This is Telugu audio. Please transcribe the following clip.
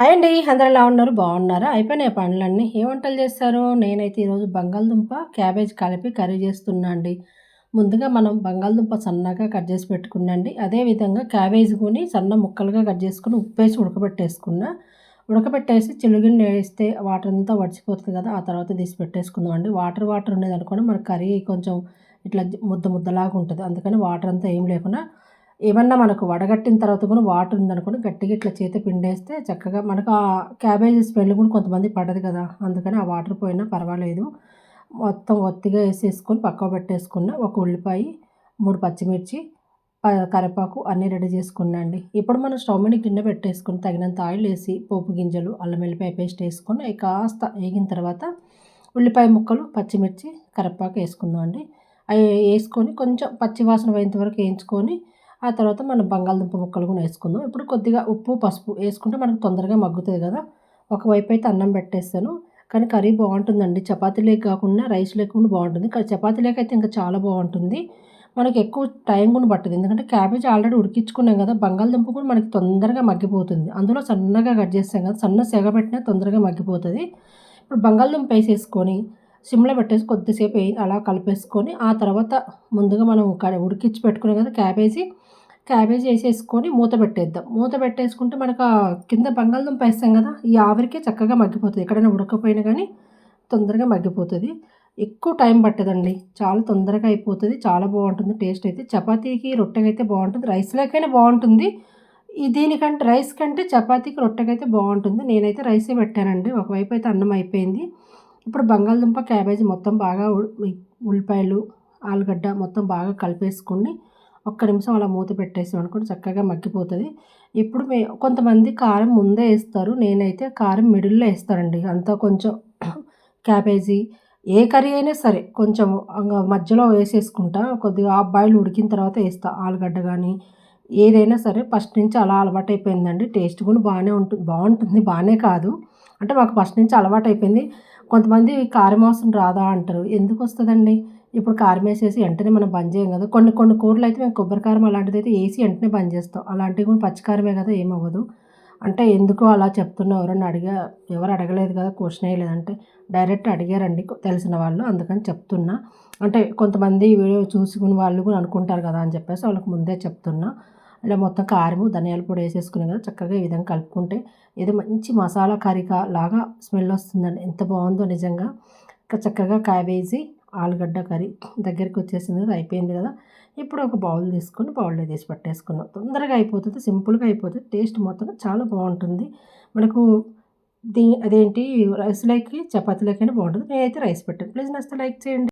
అయ్యండి అండి అందరూ ఎలా ఉన్నారు? బాగున్నారా? అయిపోయినాయి పనులన్నీ ఏ వంటలు చేస్తారు నేనైతే ఈరోజు బంగాళదుంప క్యాబేజ్ కలిపి కర్రీ చేస్తున్నా అండి. ముందుగా మనం బంగాళదుంప సన్నగా కట్ చేసి పెట్టుకున్నాండి అదేవిధంగా క్యాబేజ్ కొని సన్న ముక్కలుగా కట్ చేసుకుని ఉప్పేసి ఉడకబెట్టేసుకున్నా. ఉడకబెట్టేసి చిలుగిని వేస్తే వాటర్ అంతా వడిచిపోతుంది కదా ఆ తర్వాత తీసి పెట్టేసుకుందాం అండి. వాటర్ వాటర్ ఉండేది అనుకోండి మన కర్రీ కొంచెం ఇట్లా ముద్ద ముద్దలాగా ఉంటుంది. అందుకని వాటర్ అంతా ఏం లేకుండా ఏమన్నా మనకు వడగట్టిన తర్వాత కూడా వాటర్ ఉందనుకోండి గట్టిగా ఇట్లా చేతి పిండేస్తే చక్కగా మనకు ఆ క్యాబేజీ స్మెల్ కూడా కొంతమంది పడదు కదా. అందుకని ఆ వాటర్ పోయినా పర్వాలేదు. మొత్తం ఒత్తిగా వేసేసుకొని పక్క పెట్టేసుకున్న ఒక ఉల్లిపాయ మూడు పచ్చిమిర్చి కరివేపాకు అన్నీ రెడీ చేసుకున్నాండి ఇప్పుడు మనం స్టవ్ మీద గిన్నె పెట్టేసుకొని తగినంత ఆయిల్ వేసి పోపు గింజలు అల్లం వెల్లిపాయ పేస్ట్ వేసుకొని కాస్త వేగిన తర్వాత ఉల్లిపాయ ముక్కలు పచ్చిమిర్చి కరివేపాకు వేసుకుందాం అండి. అవి వేసుకొని కొంచెం పచ్చివాసన పోయేంత వరకు వేయించుకొని ఆ తర్వాత మనం బంగాళదుంప ముక్కలు కూడా వేసుకుందాం. ఇప్పుడు కొద్దిగా ఉప్పు పసుపు వేసుకుంటే మనకు తొందరగా మగ్గుతుంది కదా. ఒకవైపు అయితే అన్నం పెట్టేస్తాను. కానీ కర్రీ బాగుంటుందండి. చపాతీ లేక కాకుండా రైస్ లేకుండా బాగుంటుంది. కానీ చపాతీ లేక అయితే ఇంకా చాలా బాగుంటుంది. మనకి ఎక్కువ టైం కూడా పట్టదు. ఎందుకంటే క్యాబేజ్ ఆల్రెడీ ఉడికించుకున్నాం కదా. బంగాళదుంప కూడా మనకి తొందరగా మగ్గిపోతుంది. అందులో సన్నగా కట్ చేస్తాం కదా. సన్న సెగ పెట్టినా తొందరగా మగ్గిపోతుంది. ఇప్పుడు బంగాళదుంప వేసేసుకొని సిమ్లో పెట్టేసి కొద్దిసేపు అలా కలిపేసుకొని ఆ తర్వాత ముందుగా మనం ఉడికించి పెట్టుకున్నాం కదా క్యాబేజీ. క్యాబేజ్ వేసేసుకొని మూత పెట్టేద్దాం. మూత పెట్టేసుకుంటే మనకు కింద బంగాళదుంప వేస్తాం కదా ఈ ఆవిరికే చక్కగా మగ్గిపోతుంది. ఎక్కడైనా ఉడకపోయినా కానీ తొందరగా మగ్గిపోతుంది. ఎక్కువ టైం పట్టదండి. చాలా తొందరగా అయిపోతుంది. చాలా బాగుంటుంది. టేస్ట్ అయితే చపాతీకి రొట్టెకైతే బాగుంటుంది. బాగుంటుంది రైస్లోకైనా బాగుంటుంది. దీనికంటే రైస్ కంటే చపాతీకి రొట్టెకైతే బాగుంటుంది. నేనైతే రైసే పెట్టానండి. ఒకవైపు అయితే అన్నం అయిపోయింది. ఇప్పుడు బంగాళదుంప క్యాబేజీ మొత్తం బాగా ఉల్లిపాయలు ఆలుగడ్డ మొత్తం బాగా కలిపేసుకొని ఒక్క నిమిషం అలా మూత పెట్టేసాం అనుకోండి చక్కగా మగ్గిపోతుంది. ఇప్పుడు మే కొంతమంది కారం ముందే వేస్తారు నేనైతే కారం మిడిల్లో వేస్తానండి. అంతా కొంచెం క్యాబేజీ ఏ కర్రీ అయినా సరే కొంచెం మధ్యలో వేసేసుకుంటా కొద్దిగా ఆ బాయిల్ ఉడికిన తర్వాత వేస్తా. ఆలుగడ్డ కానీ ఏదైనా సరే ఫస్ట్ నుంచి అలా అలవాటు అయిపోయిందండి టేస్ట్ కూడా బాగానే ఉంటుంది బాగుంటుంది బాగానే కాదు. అంటే మాకు ఫస్ట్ నుంచి అలవాటు అయిపోయింది కొంతమంది కారం అవసరం రాదా అంటారు. ఎందుకు వస్తుందండి? ఇప్పుడు కారం వేసేసి వెంటనే మనం బంద్ చేయం కదా. కొన్ని కొన్ని కూరలు అయితే మేము కొబ్బరి కారం అలాంటిది అయితే వేసి వెంటనే బంద్ చేస్తాం. అలాంటివి కూడా పచ్చికారమే కదా ఏమవ్వదు అంటే ఎందుకు అలా చెప్తున్నా ఎవరన్నా అడిగా ఎవరు అడగలేదు కదా క్వశ్చన్ వేయలేదంటే డైరెక్ట్ అడిగారండి తెలిసిన వాళ్ళు. అందుకని చెప్తున్నా. అంటే కొంతమంది వీడియో చూసుకుని వాళ్ళు కూడా అనుకుంటారు కదా అని చెప్పేసి వాళ్ళకి ముందే చెప్తున్నా. ఇలా మొత్తం కారము ధనియాల పొడి వేసేసుకుని కదా చక్కగా ఈ విధంగా కలుపుకుంటే ఏదో మంచి మసాలా కర్రీ లాగా స్మెల్ వస్తుందండి. ఎంత బాగుందో నిజంగా. చక్కగా క్యాబేజీ ఆలుగడ్డ కర్రీ దగ్గరికి వచ్చేసింది కదా అయిపోయింది కదా. ఇప్పుడు ఒక బౌల్ తీసుకొని బౌల్లో తీసి పట్టేసుకున్నాం. తొందరగా అయిపోతుంది సింపుల్గా అయిపోతుంది. టేస్ట్ మొత్తం చాలా బాగుంటుంది. మనకు దీ అదేంటి రైస్లోకి చపాతీలోకైనా బాగుంటుంది. నేనైతే రైస్ పెట్టాను. ప్లీజ్ నచ్చితే లైక్ చేయండి.